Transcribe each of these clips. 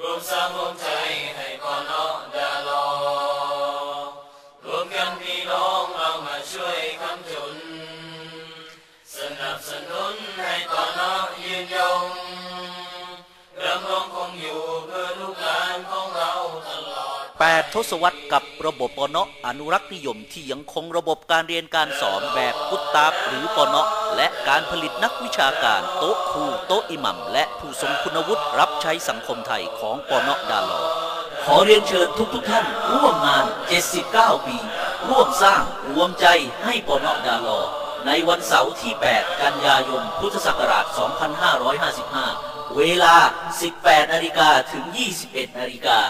Rumsa Monta. 8 ทศวรรษกับระบบปนอนุรักษ์นิยมที่ยังคงระบบการเรียนการสอนแบบกุตตาบหรือปนอและการผลิตนักวิชาการโต๊ะครูโต๊ะอิหมัม และผู้ทรงคุณวุฒิรับใช้สังคมไทยของปนอดาลอขอเรียนเชิญทุกทุกท่าน ร่วมงาน 79 ปี ร่วมสร้างรวมใจให้ปนอดาลอในวันเสาร์ที่ 8 กันยายน พุทธศักราช 2555 เวลา 18 นาฬิกาถึง 21 นาฬิกา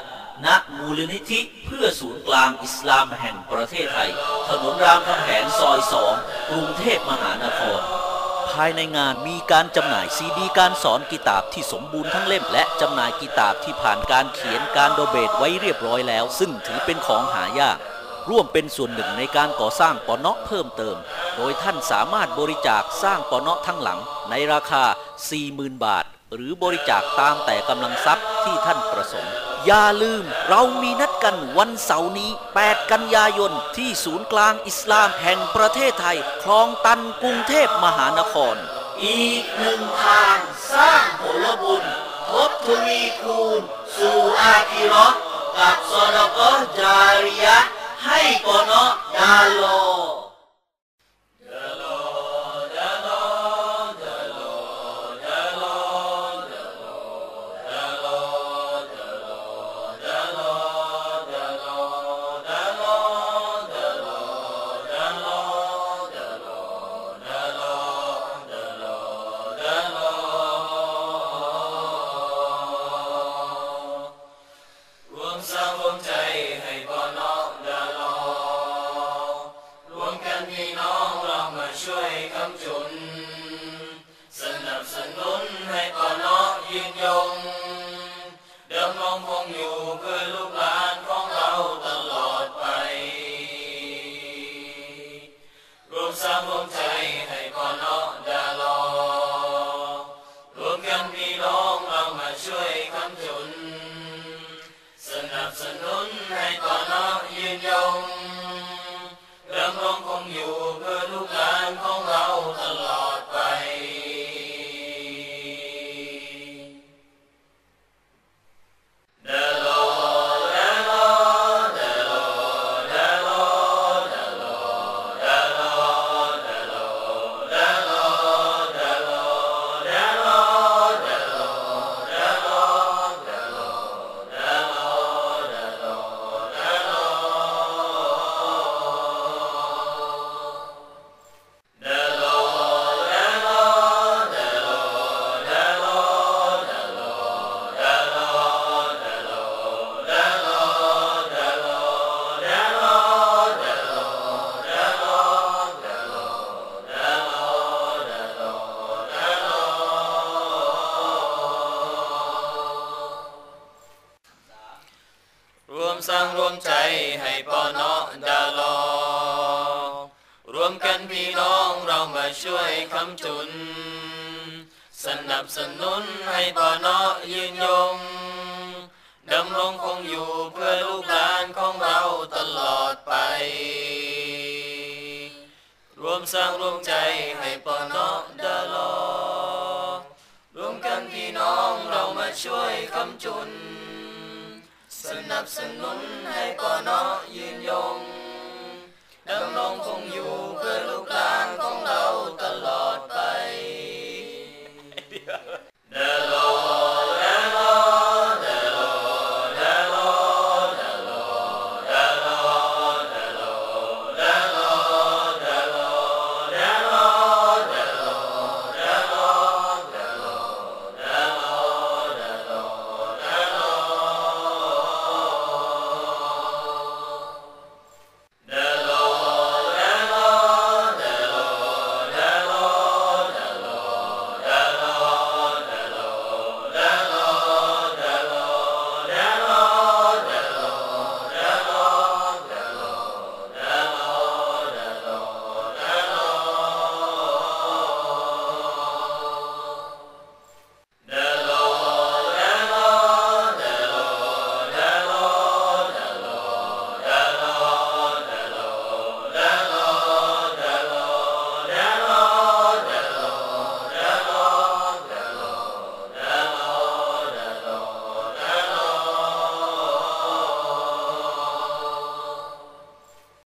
ณมูลนิธิเพื่อศูนย์กลางอิสลามแห่งประเทศไทย ถนนรามคำแหงซอยสองกรุงเทพมหานคร ภายในงานมีการจำหน่ายซีดีการสอนกีตาบที่สมบูรณ์ทั้งเล่ม และจำหน่ายกีตาบที่ผ่านการเขียนการโดเบตไว้เรียบร้อยแล้ว ซึ่งถือเป็นของหายาก ร่วมเป็นส่วนหนึ่งในการก่อสร้างปอเนาะเพิ่มเติม โดยท่านสามารถบริจาคสร้างปอเนาะทั้งหลัง ในราคา 40,000 บาท หรือบริจาคตามแต่กำลังทรัพย์ที่ท่านประสงค์ อย่าลืม เรามีนัดกันวันเสาร์นี้ 8 กันยายน ที่ศูนย์กลางอิสลามแห่งประเทศไทย คลองตันกรุงเทพมหานคร อีกหนึ่งทางสร้างผลบุญทบทวีคูณ สู่อาคิรอกับสอดกจาริยะให้กนอดาโล joy. างรวมใจให้ปอเนาะดาลอ รวมกันพี่น้องเรามาช่วยคำจุน สนับสนุนให้ปอเนาะยืนยงดำรงคงอยู่เพื่อลูกหลานของเราตลอดไป รวมสร้างรวมใจให้ปอเนาะดาลอ รวมกันพี่น้องเรามาช่วยคำจุน สนับสนุนให้ปอเนาะยืนยงดำรงคงอยู่เพื่อลูกหลานของ